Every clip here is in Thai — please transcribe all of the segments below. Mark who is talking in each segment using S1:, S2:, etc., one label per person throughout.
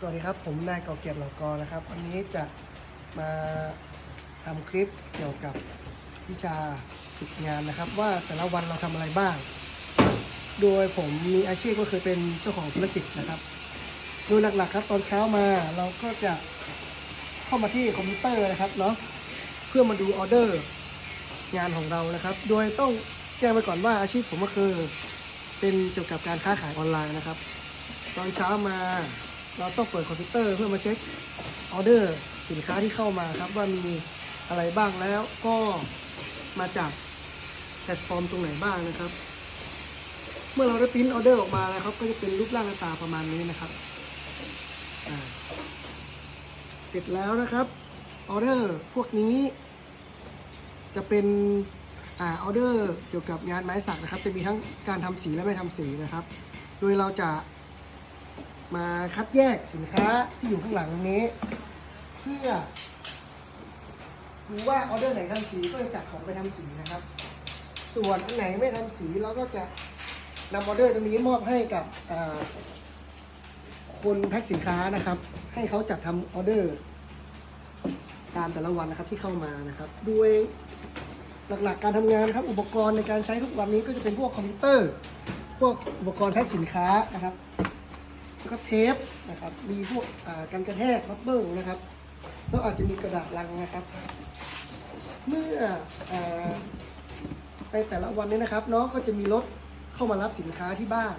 S1: สวัสดีครับ ผมนายก่อเกียรติเหล่ากอนะครับ วันนี้จะมาทำคลิปเกี่ยวกับวิชาฝึกงานนะครับ ว่าแต่ละวันเราทำอะไรบ้าง โดยผมมีอาชีพก็คือเป็นเจ้าของธุรกิจนะครับโดยหลักๆครับ ตอนเช้ามาเราก็จะเข้ามาที่คอมพิวเตอร์นะครับเนาะเพื่อมาดูออเดอร์งานของเรานะครับ โดยต้องแจ้งไว้ก่อนว่าอาชีพผมก็คือเป็นเกี่ยวกับการค้าขายออนไลน์นะครับ ตอนเช้ามา เราต้องเปิดคอมพิวเตอร์เพื่อมาเช็คออเดอร์สินค้าที่เข้ามาครับว่ามีอะไรบ้างแล้วก็มาจากแพลตฟอร์มตรงไหนบ้างนะครับ เมื่อเราได้ปริ้นออเดอร์ออกมาแล้วครับก็จะเป็นรูปร่างหน้าตาประมาณนี้นะครับเสร็จแล้วนะครับออเดอร์พวกนี้ จะเป็นอออเดอร์เกี่ยวกับงานไม้สักนะครับ จะมีทั้งการทำสีและไม่ทำสีนะครับ โดยเราจะ มาคัดแยกสินค้าที่อยู่ข้างหลังนี้ เพื่อดูว่าออเดอร์ไหนทำสีก็จะจัดของไปทำสีนะครับ ส่วนอันไหนไม่ทำสีเราก็จะนำออเดอร์ตรงนี้มอบให้กับคนแพ็คสินค้านะครับ ให้เขาจัดทำออเดอร์ตามแต่ละวันนะครับที่เข้ามานะครับด้วยหลักๆการทำงานครับอุปกรณ์ในการใช้ทุกวันนี้ก็จะเป็นพวกคอมพิวเตอร์ พวกอุปกรณ์แพ็คสินค้านะครับ แล้วก็เทปนะครับ มีพวกกันกระแทกบับเบิ้ลนะครับแล้วอาจจะมีกระดาษลังนะครับ เมื่ออในแต่ละวันนี้นะครับ น้องก็จะมีรถเข้ามารับสินค้าที่บ้าน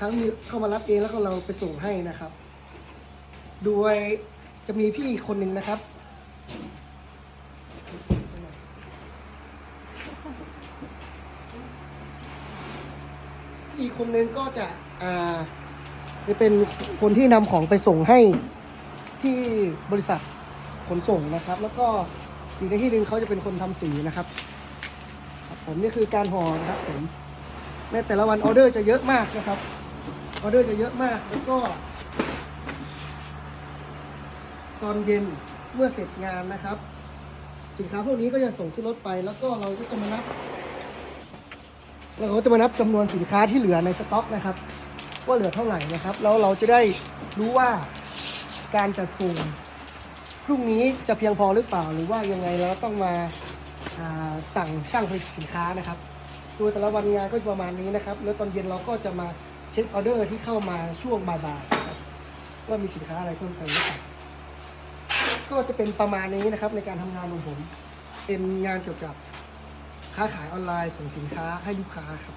S1: ทั้งมีเข้ามารับเองแล้วก็เราไปส่งให้นะครับ โดยจะมีพี่คนหนึ่งนะครับอีกคนนึงก็จะอ่า จะเป็นคนที่นำของไปส่งให้ที่บริษัทขนส่งนะครับ แล้วก็อีกในที่หนึ่งเขาจะเป็นคนทำสีนะครับครับ ผมนี่คือการห่อนะครับผมในแต่ละวันออเดอร์จะเยอะมากนะครับออเดอร์จะเยอะมากแล้วก็ ตอนเย็นเมื่อเสร็จงานนะครับ สินค้าพวกนี้ก็จะส่งขึ้นรถไป แล้วก็เราก็จะมานับเราก็จะมานับจำนวนสินค้าที่เหลือในสต็อกนะครับ ว่าเหลือเท่าไหร่นะครับแล้วเราจะได้รู้ว่าการจัดส่งพรุ่งนี้จะเพียงพอหรือเปล่าหรือว่ายังไงเราต้องมาาสั่งช่างผลิตสินค้านะครับโดยแต่ละวันงานก็จะประมาณนี้นะครับ แล้วตอนเย็นเราก็จะมาเช็คออเดอร์ที่เข้ามาช่วงบ่ายๆว่ามีสินค้าอะไรเพิ่มเติมหรือเปล่าก็จะเป็นประมาณนี้นะครับในการทำงานของผม เป็นงานเกี่ยวกับค้าขายออนไลน์ส่งสินค้าให้ลูกค้าครับ